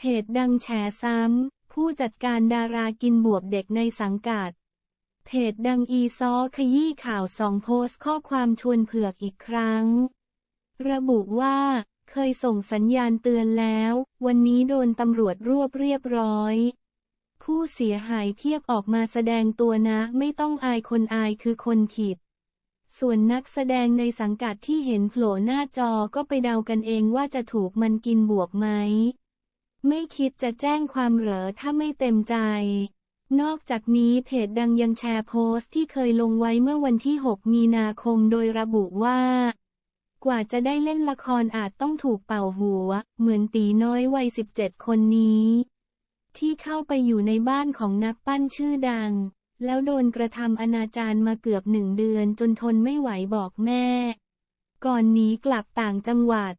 เพจดังแฉซ้ำ ผู้จัดการดารากินบวบเด็กในสังกัด เพจดังอีซอขยี้ข่าวสองโพสต์ข้อความชวนเผือกอีกครั้ง ระบุว่า เคยส่งสัญญาณเตือนแล้ว วันนี้โดนตำรวจรวบเรียบร้อย ผู้เสียหายเพียบออกมาแสดงตัวนะไม่ต้องอายคนอายคือคนผิดส่วนนักแสดงในสังกัดที่เห็นโผล่หน้าจอก็ไปเดากันเองว่าจะถูกมันกินบวบไหม ไม่คิดจะแจ้งความเหรอถ้าไม่เต็มใจ นอกจากนี้เพจดังยังแชร์โพสต์ที่เคยลงไว้เมื่อวันที่ 6 มีนาคมโดยระบุว่า กว่าจะได้เล่นละครอาจต้องถูกเป่าหัว เหมือนตีน้อยวัย 17 คนนี้ ที่เข้าไปอยู่ในบ้านของนักปั้นชื่อดัง แล้วโดนกระทำอนาจารมาเกือบหนึ่งเดือนจนทนไม่ไหวบอกแม่ ก่อนหนีกลับต่างจังหวัด